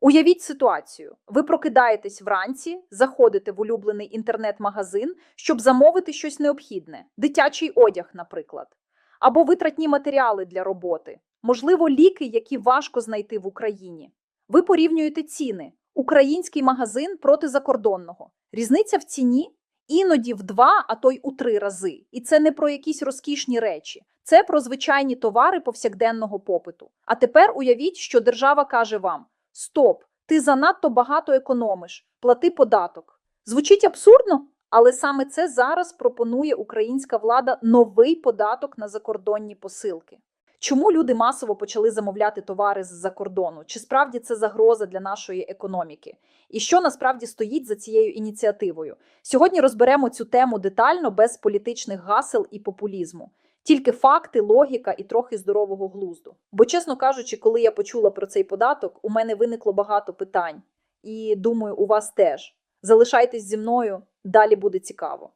Уявіть ситуацію: ви прокидаєтесь вранці, заходите в улюблений інтернет-магазин, щоб замовити щось необхідне, дитячий одяг, наприклад, або витратні матеріали для роботи, можливо, ліки, які важко знайти в Україні. Ви порівнюєте ціни: український магазин проти закордонного. Різниця в ціні іноді в два, а то й у три рази. І це не про якісь розкішні речі, це про звичайні товари повсякденного попиту. А тепер уявіть, що держава каже вам: Стоп, ти занадто багато економиш, плати податок. Звучить абсурдно, але саме це зараз пропонує українська влада новий податок на закордонні посилки. Чому люди масово почали замовляти товари з-за кордону? Чи справді це загроза для нашої економіки? І що насправді стоїть за цією ініціативою? Сьогодні розберемо цю тему детально, без політичних гасел і популізму. Тільки факти, логіка і трохи здорового глузду. Бо, чесно кажучи, коли я почула про цей податок, у мене виникло багато питань. І думаю, у вас теж. Залишайтесь зі мною, далі буде цікаво.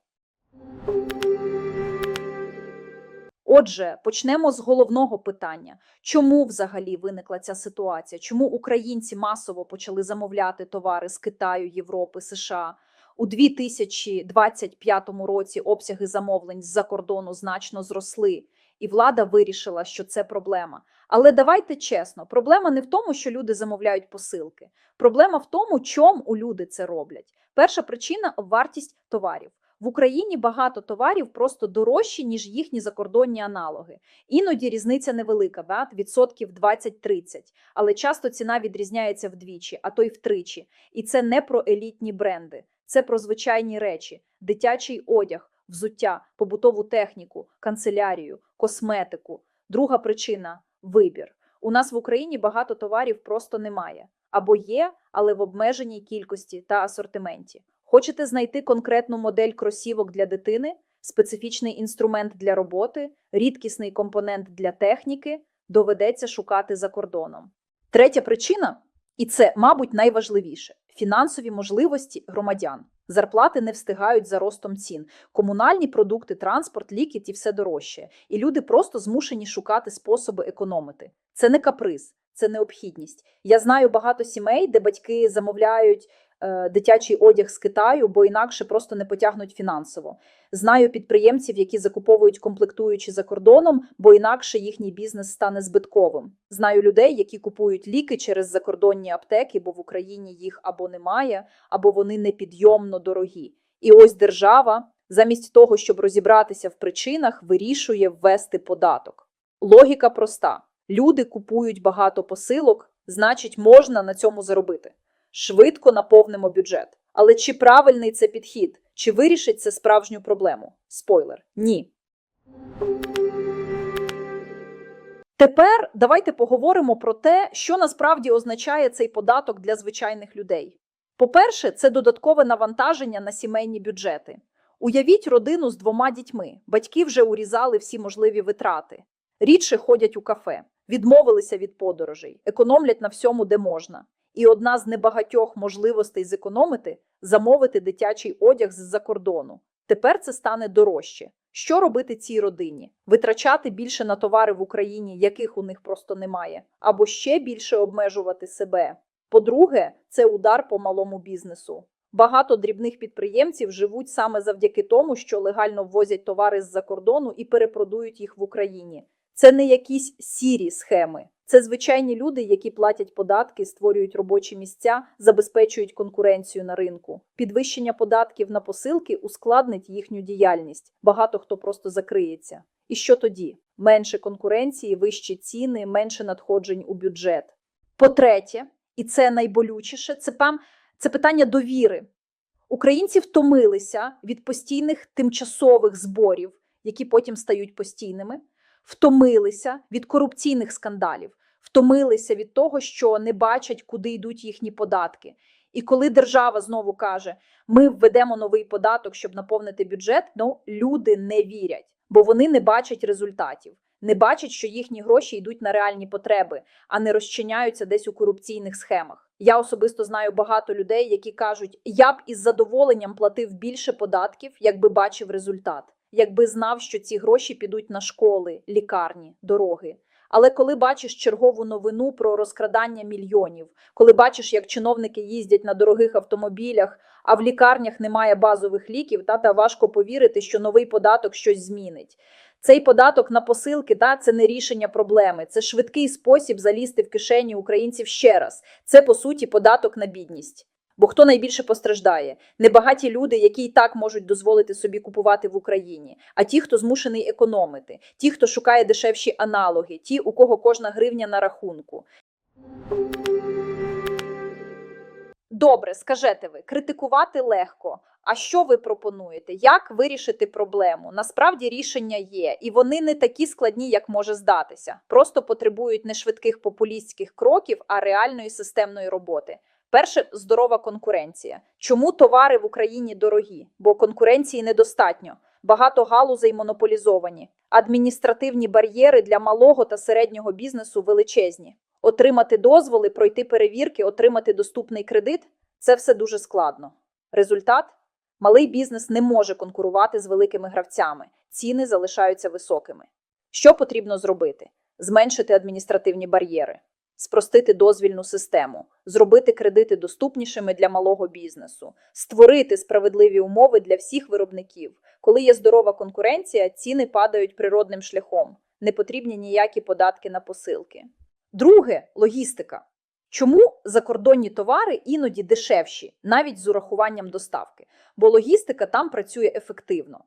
Отже, почнемо з головного питання: чому взагалі виникла ця ситуація? Чому українці масово почали замовляти товари з Китаю, Європи, США? У 2025 році обсяги замовлень з-за кордону значно зросли, і влада вирішила, що це проблема. Але давайте чесно, проблема не в тому, що люди замовляють посилки. Проблема в тому, чому люди це роблять. Перша причина вартість товарів. В Україні багато товарів просто дорожчі, ніж їхні закордонні аналоги. Іноді різниця невелика, да? відсотків 20-30, але часто ціна відрізняється вдвічі, а то й втричі. І це не про елітні бренди, це про звичайні речі: дитячий одяг, взуття, побутову техніку, канцелярію, косметику. Друга причина вибір. У нас в Україні багато товарів просто немає або є, але в обмеженій кількості та асортименті. Хочете знайти конкретну модель кросівок для дитини, специфічний інструмент для роботи, рідкісний компонент для техніки, доведеться шукати за кордоном. Третя причина, і це, мабуть, найважливіше фінансові можливості громадян. Зарплати не встигають за ростом цін. Комунальні продукти, транспорт, ліки ті все дорожче. І люди просто змушені шукати способи економити. Це не каприз, це необхідність. Я знаю багато сімей, де батьки замовляють дитячий одяг з Китаю, бо інакше просто не потягнуть фінансово. Знаю підприємців, які закуповують комплектуючі за кордоном, бо інакше їхній бізнес стане збитковим. Знаю людей, які купують ліки через закордонні аптеки, бо в Україні їх або немає, або вони непідйомно дорогі. І ось держава, замість того, щоб розібратися в причинах, вирішує ввести податок. Логіка проста: люди купують багато посилок, значить, можна на цьому заробити. Швидко наповнимо бюджет. Але чи правильний це підхід? Чи вирішить це справжню проблему? Спойлер ні. Тепер давайте поговоримо про те, що насправді означає цей податок для звичайних людей. По-перше, це додаткове навантаження на сімейні бюджети. Уявіть родину з двома дітьми. Батьки вже урізали всі можливі витрати. Рідше ходять у кафе, відмовилися від подорожей, економлять на всьому, де можна. І одна з небагатьох можливостей зекономити замовити дитячий одяг з-за кордону. Тепер це стане дорожче. Що робити цій родині? Витрачати більше на товари в Україні, яких у них просто немає, або ще більше обмежувати себе. По-друге, це удар по малому бізнесу. Багато дрібних підприємців живуть саме завдяки тому, що легально ввозять товари з-за кордону і перепродують їх в Україні. Це не якісь сірі схеми. Це звичайні люди, які платять податки, створюють робочі місця, забезпечують конкуренцію на ринку. Підвищення податків на посилки ускладнить їхню діяльність. Багато хто просто закриється. І що тоді? Менше конкуренції, вищі ціни, менше надходжень у бюджет. По-третє, і це найболючіше, це пам це питання довіри. Українці втомилися від постійних тимчасових зборів, які потім стають постійними втомилися від корупційних скандалів, втомилися від того, що не бачать, куди йдуть їхні податки. І коли держава знову каже, ми введемо новий податок, щоб наповнити бюджет, ну люди не вірять, бо вони не бачать результатів, не бачать, що їхні гроші йдуть на реальні потреби, а не розчиняються десь у корупційних схемах. Я особисто знаю багато людей, які кажуть, я б із задоволенням платив більше податків, якби бачив результат якби знав, що ці гроші підуть на школи, лікарні, дороги. Але коли бачиш чергову новину про розкрадання мільйонів, коли бачиш, як чиновники їздять на дорогих автомобілях, а в лікарнях немає базових ліків, та, та важко повірити, що новий податок щось змінить. Цей податок на посилки та це не рішення проблеми, це швидкий спосіб залізти в кишені українців ще раз. Це по суті податок на бідність. Бо хто найбільше постраждає? Небагаті люди, які і так можуть дозволити собі купувати в Україні, а ті, хто змушений економити, ті, хто шукає дешевші аналоги, ті, у кого кожна гривня на рахунку. Добре, скажете ви, критикувати легко. А що ви пропонуєте? Як вирішити проблему? Насправді рішення є, і вони не такі складні, як може здатися. Просто потребують не швидких популістських кроків, а реальної системної роботи. Перше здорова конкуренція. Чому товари в Україні дорогі? Бо конкуренції недостатньо. Багато галузей монополізовані. Адміністративні бар'єри для малого та середнього бізнесу величезні. Отримати дозволи, пройти перевірки, отримати доступний кредит це все дуже складно. Результат малий бізнес не може конкурувати з великими гравцями, ціни залишаються високими. Що потрібно зробити? Зменшити адміністративні бар'єри, спростити дозвільну систему, зробити кредити доступнішими для малого бізнесу, створити справедливі умови для всіх виробників. Коли є здорова конкуренція, ціни падають природним шляхом, не потрібні ніякі податки на посилки. Друге логістика. Чому закордонні товари іноді дешевші, навіть з урахуванням доставки? Бо логістика там працює ефективно.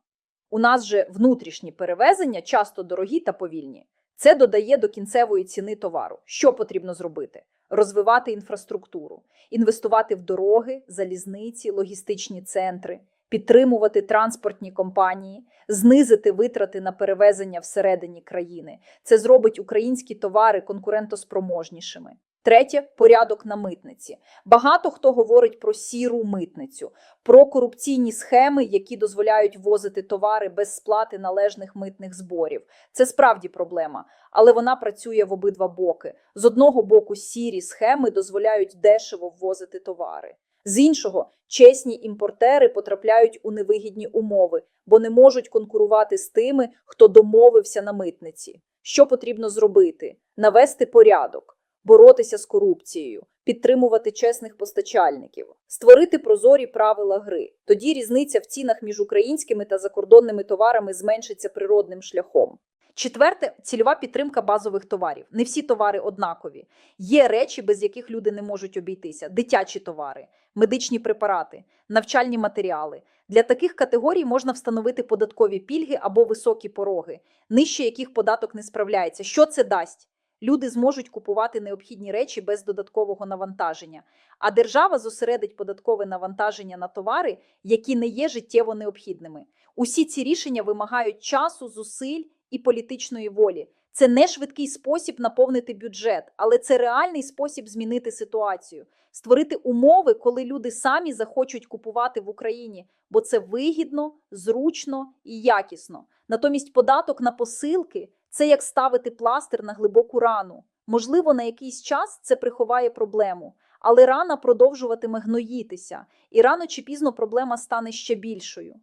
У нас же внутрішні перевезення часто дорогі та повільні. Це додає до кінцевої ціни товару. Що потрібно зробити? Розвивати інфраструктуру, інвестувати в дороги, залізниці, логістичні центри, підтримувати транспортні компанії, знизити витрати на перевезення всередині країни. Це зробить українські товари конкурентоспроможнішими. Третє порядок на митниці. Багато хто говорить про сіру митницю, про корупційні схеми, які дозволяють ввозити товари без сплати належних митних зборів. Це справді проблема, але вона працює в обидва боки. З одного боку, сірі схеми дозволяють дешево ввозити товари. З іншого, чесні імпортери потрапляють у невигідні умови, бо не можуть конкурувати з тими, хто домовився на митниці. Що потрібно зробити? Навести порядок боротися з корупцією, підтримувати чесних постачальників, створити прозорі правила гри. Тоді різниця в цінах між українськими та закордонними товарами зменшиться природним шляхом. Четверте цільова підтримка базових товарів. Не всі товари однакові. Є речі, без яких люди не можуть обійтися: дитячі товари, медичні препарати, навчальні матеріали. Для таких категорій можна встановити податкові пільги або високі пороги, нижче яких податок не справляється. Що це дасть? Люди зможуть купувати необхідні речі без додаткового навантаження, а держава зосередить податкове навантаження на товари, які не є життєво необхідними. Усі ці рішення вимагають часу, зусиль і політичної волі. Це не швидкий спосіб наповнити бюджет, але це реальний спосіб змінити ситуацію, створити умови, коли люди самі захочуть купувати в Україні, бо це вигідно, зручно і якісно. Натомість податок на посилки це як ставити пластир на глибоку рану. Можливо, на якийсь час це приховає проблему, але рана продовжуватиме гноїтися, і рано чи пізно проблема стане ще більшою.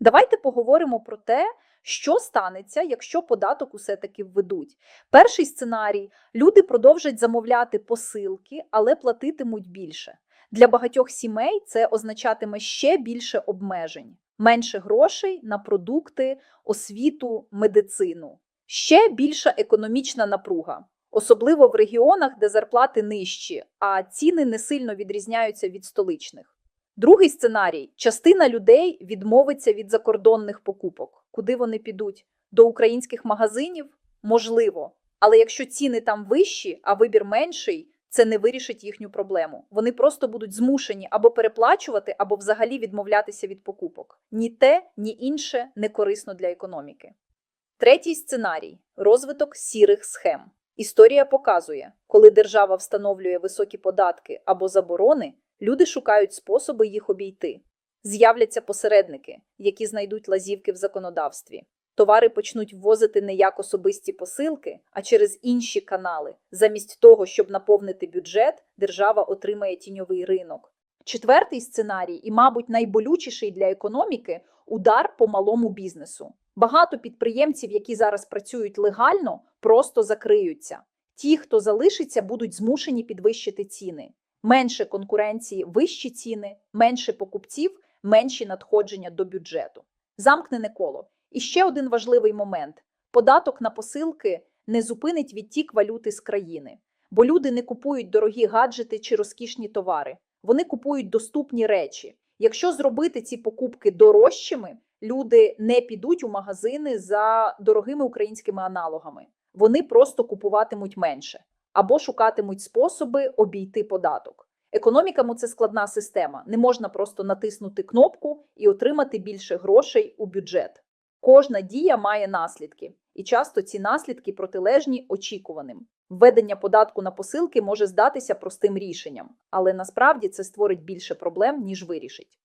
Давайте поговоримо про те, що станеться, якщо податок усе таки введуть. Перший сценарій: люди продовжать замовляти посилки, але платитимуть більше. Для багатьох сімей це означатиме ще більше обмежень, менше грошей на продукти, освіту, медицину, ще більша економічна напруга, особливо в регіонах, де зарплати нижчі, а ціни не сильно відрізняються від столичних. Другий сценарій: частина людей відмовиться від закордонних покупок. Куди вони підуть? До українських магазинів? Можливо. Але якщо ціни там вищі, а вибір менший, це не вирішить їхню проблему. Вони просто будуть змушені або переплачувати, або взагалі відмовлятися від покупок. Ні те, ні інше не корисно для економіки. Третій сценарій розвиток сірих схем. Історія показує, коли держава встановлює високі податки або заборони, люди шукають способи їх обійти. З'являться посередники, які знайдуть лазівки в законодавстві. Товари почнуть ввозити не як особисті посилки, а через інші канали. Замість того, щоб наповнити бюджет, держава отримає тіньовий ринок. Четвертий сценарій, і, мабуть, найболючіший для економіки удар по малому бізнесу. Багато підприємців, які зараз працюють легально, просто закриються. Ті, хто залишиться, будуть змушені підвищити ціни. Менше конкуренції, вищі ціни, менше покупців, менші надходження до бюджету. Замкнене коло. І ще один важливий момент: податок на посилки не зупинить відтік валюти з країни, бо люди не купують дорогі гаджети чи розкішні товари. Вони купують доступні речі. Якщо зробити ці покупки дорожчими, люди не підуть у магазини за дорогими українськими аналогами. Вони просто купуватимуть менше або шукатимуть способи обійти податок. Економіка це складна система. Не можна просто натиснути кнопку і отримати більше грошей у бюджет. Кожна дія має наслідки, і часто ці наслідки протилежні очікуваним. Введення податку на посилки може здатися простим рішенням, але насправді це створить більше проблем, ніж вирішить.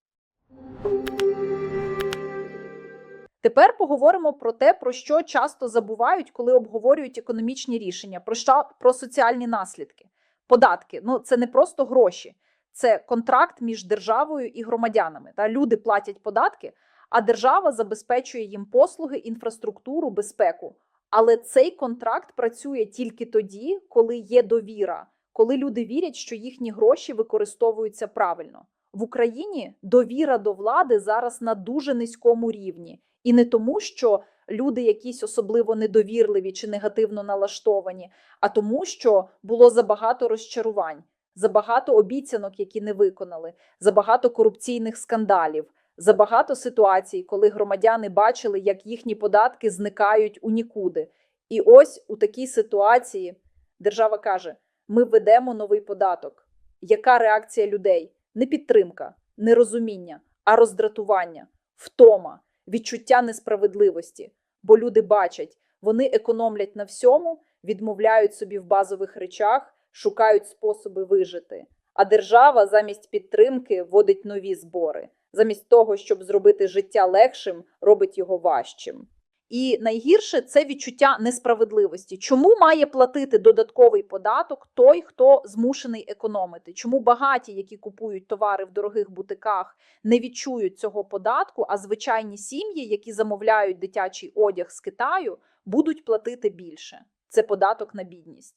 Тепер поговоримо про те, про що часто забувають, коли обговорюють економічні рішення, про що про соціальні наслідки. Податки ну це не просто гроші, це контракт між державою і громадянами. Та люди платять податки, а держава забезпечує їм послуги, інфраструктуру, безпеку. Але цей контракт працює тільки тоді, коли є довіра, коли люди вірять, що їхні гроші використовуються правильно. В Україні довіра до влади зараз на дуже низькому рівні, і не тому, що люди якісь особливо недовірливі чи негативно налаштовані, а тому, що було забагато розчарувань, забагато обіцянок, які не виконали, забагато корупційних скандалів. Забагато ситуацій, коли громадяни бачили, як їхні податки зникають у нікуди. І ось у такій ситуації держава каже: ми введемо новий податок. Яка реакція людей? Не підтримка, не розуміння, а роздратування, втома, відчуття несправедливості. Бо люди бачать, вони економлять на всьому, відмовляють собі в базових речах, шукають способи вижити. А держава замість підтримки вводить нові збори замість того, щоб зробити життя легшим, робить його важчим. І найгірше це відчуття несправедливості. Чому має платити додатковий податок той, хто змушений економити? Чому багаті, які купують товари в дорогих бутиках, не відчують цього податку, а звичайні сім'ї, які замовляють дитячий одяг з Китаю, будуть платити більше? Це податок на бідність.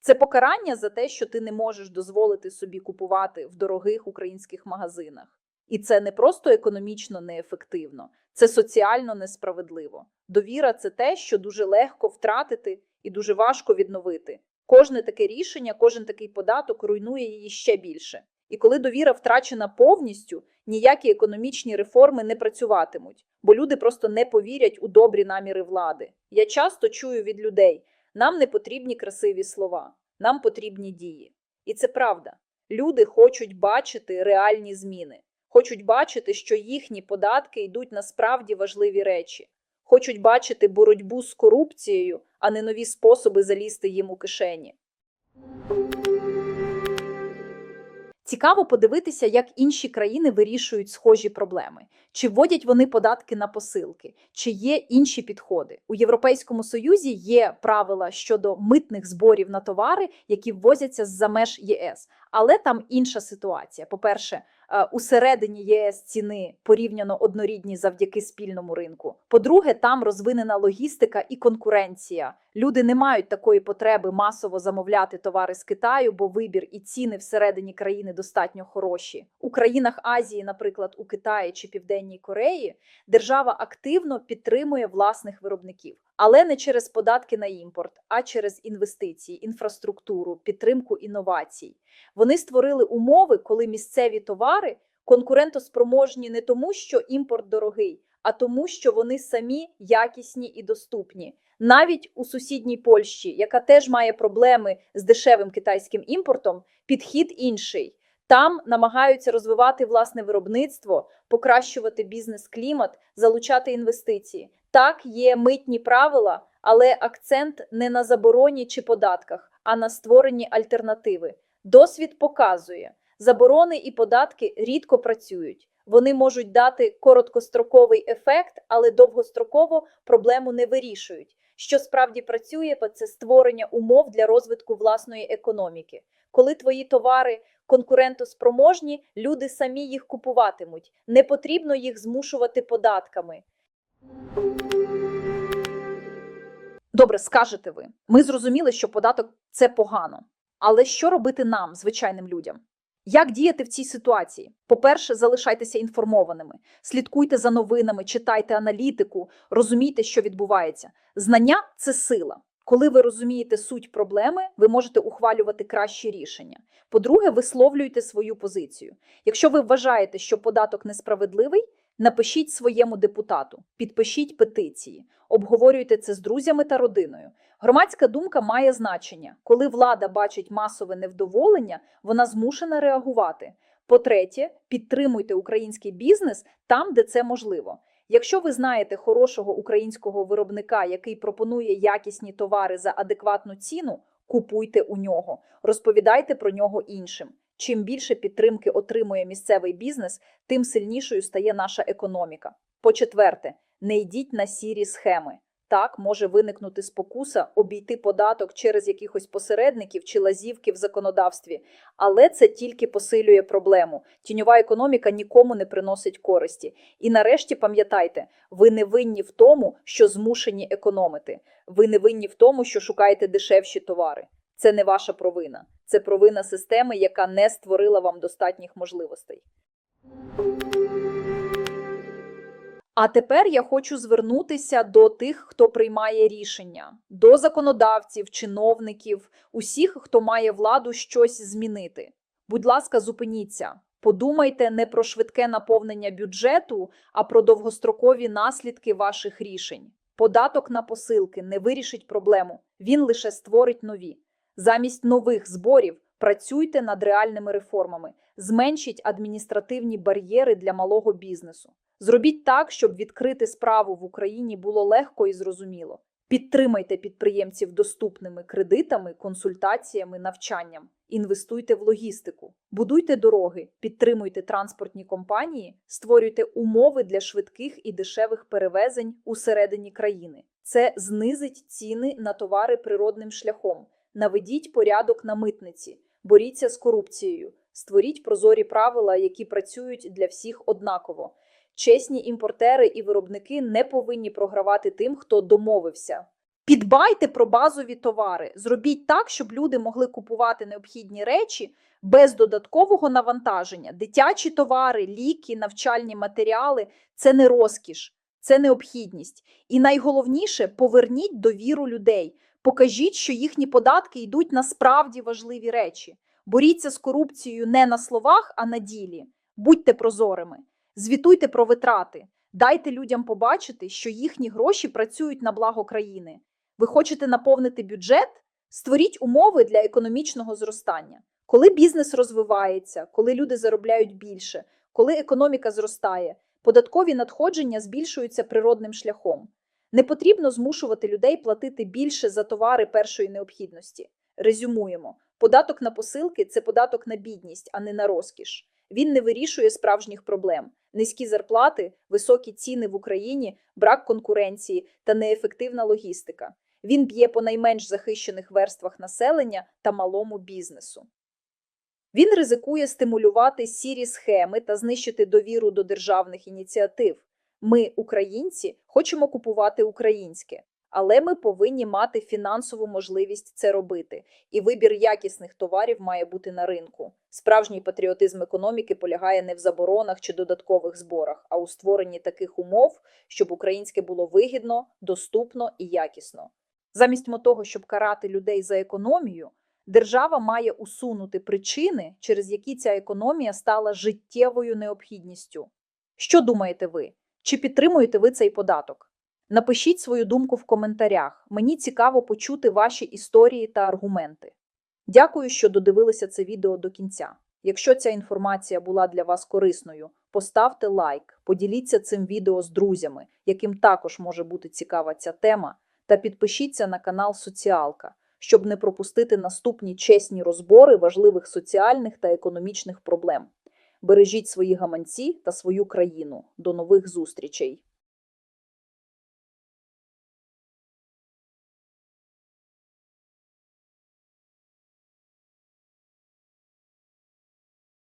Це покарання за те, що ти не можеш дозволити собі купувати в дорогих українських магазинах. І це не просто економічно неефективно, це соціально несправедливо. Довіра це те, що дуже легко втратити і дуже важко відновити. Кожне таке рішення, кожен такий податок руйнує її ще більше. І коли довіра втрачена повністю, ніякі економічні реформи не працюватимуть, бо люди просто не повірять у добрі наміри влади. Я часто чую від людей: нам не потрібні красиві слова, нам потрібні дії. І це правда. Люди хочуть бачити реальні зміни хочуть бачити, що їхні податки йдуть на справді важливі речі, хочуть бачити боротьбу з корупцією, а не нові способи залізти їм у кишені. Цікаво подивитися, як інші країни вирішують схожі проблеми. Чи вводять вони податки на посилки, чи є інші підходи у Європейському Союзі. Є правила щодо митних зборів на товари, які ввозяться з за меж ЄС, але там інша ситуація. По перше, усередині ЄС ціни порівняно однорідні завдяки спільному ринку. По-друге, там розвинена логістика і конкуренція. Люди не мають такої потреби масово замовляти товари з Китаю, бо вибір і ціни всередині країни достатньо хороші. У країнах Азії, наприклад, у Китаї чи Південній Кореї, держава активно підтримує власних виробників. Але не через податки на імпорт, а через інвестиції, інфраструктуру, підтримку інновацій. Вони створили умови, коли місцеві товари конкурентоспроможні не тому, що імпорт дорогий, а тому, що вони самі якісні і доступні. Навіть у сусідній Польщі, яка теж має проблеми з дешевим китайським імпортом, підхід інший. Там намагаються розвивати власне виробництво, покращувати бізнес-клімат, залучати інвестиції. Так, є митні правила, але акцент не на забороні чи податках, а на створенні альтернативи. Досвід показує, заборони і податки рідко працюють. Вони можуть дати короткостроковий ефект, але довгостроково проблему не вирішують. Що справді працює, це створення умов для розвитку власної економіки. Коли твої товари конкурентоспроможні, люди самі їх купуватимуть. Не потрібно їх змушувати податками. Добре, скажете ви. Ми зрозуміли, що податок це погано. Але що робити нам, звичайним людям? Як діяти в цій ситуації? По-перше, залишайтеся інформованими, слідкуйте за новинами, читайте аналітику, розумійте, що відбувається. Знання це сила. Коли ви розумієте суть проблеми, ви можете ухвалювати кращі рішення. По-друге, висловлюйте свою позицію. Якщо ви вважаєте, що податок несправедливий, напишіть своєму депутату, підпишіть петиції, обговорюйте це з друзями та родиною. Громадська думка має значення. Коли влада бачить масове невдоволення, вона змушена реагувати. По-третє, підтримуйте український бізнес там, де це можливо. Якщо ви знаєте хорошого українського виробника, який пропонує якісні товари за адекватну ціну, купуйте у нього, розповідайте про нього іншим. Чим більше підтримки отримує місцевий бізнес, тим сильнішою стає наша економіка. По-четверте, не йдіть на сірі схеми. Так може виникнути спокуса обійти податок через якихось посередників чи лазівки в законодавстві, але це тільки посилює проблему. Тіньова економіка нікому не приносить користі. І нарешті пам'ятайте, ви не винні в тому, що змушені економити. Ви не винні в тому, що шукаєте дешевші товари. Це не ваша провина. Це провина системи, яка не створила вам достатніх можливостей. А тепер я хочу звернутися до тих, хто приймає рішення, до законодавців, чиновників, усіх, хто має владу щось змінити. Будь ласка, зупиніться. Подумайте не про швидке наповнення бюджету, а про довгострокові наслідки ваших рішень. Податок на посилки не вирішить проблему, він лише створить нові. Замість нових зборів працюйте над реальними реформами, зменшіть адміністративні бар'єри для малого бізнесу. Зробіть так, щоб відкрити справу в Україні було легко і зрозуміло. Підтримайте підприємців доступними кредитами, консультаціями, навчанням. Інвестуйте в логістику, будуйте дороги, підтримуйте транспортні компанії, створюйте умови для швидких і дешевих перевезень усередині країни. Це знизить ціни на товари природним шляхом. Наведіть порядок на митниці, боріться з корупцією, створіть прозорі правила, які працюють для всіх однаково. Чесні імпортери і виробники не повинні програвати тим, хто домовився. Підбайте про базові товари, зробіть так, щоб люди могли купувати необхідні речі без додаткового навантаження. Дитячі товари, ліки, навчальні матеріали це не розкіш, це необхідність. І найголовніше поверніть довіру людей. Покажіть, що їхні податки йдуть на справді важливі речі. Боріться з корупцією не на словах, а на ділі. Будьте прозорими. Звітуйте про витрати, дайте людям побачити, що їхні гроші працюють на благо країни. Ви хочете наповнити бюджет? Створіть умови для економічного зростання. Коли бізнес розвивається, коли люди заробляють більше, коли економіка зростає, податкові надходження збільшуються природним шляхом. Не потрібно змушувати людей платити більше за товари першої необхідності. Резюмуємо: податок на посилки це податок на бідність, а не на розкіш. Він не вирішує справжніх проблем: низькі зарплати, високі ціни в Україні, брак конкуренції та неефективна логістика. Він б'є по найменш захищених верствах населення та малому бізнесу. Він ризикує стимулювати сірі схеми та знищити довіру до державних ініціатив. Ми, українці, хочемо купувати українське, але ми повинні мати фінансову можливість це робити, і вибір якісних товарів має бути на ринку. Справжній патріотизм економіки полягає не в заборонах чи додаткових зборах, а у створенні таких умов, щоб українське було вигідно, доступно і якісно. Замість того, щоб карати людей за економію, держава має усунути причини, через які ця економія стала життєвою необхідністю. Що думаєте ви? Чи підтримуєте ви цей податок? Напишіть свою думку в коментарях. Мені цікаво почути ваші історії та аргументи. Дякую, що додивилися це відео до кінця. Якщо ця інформація була для вас корисною, поставте лайк, поділіться цим відео з друзями, яким також може бути цікава ця тема, та підпишіться на канал Соціалка, щоб не пропустити наступні чесні розбори важливих соціальних та економічних проблем. Бережіть свої гаманці та свою країну. До нових зустрічей!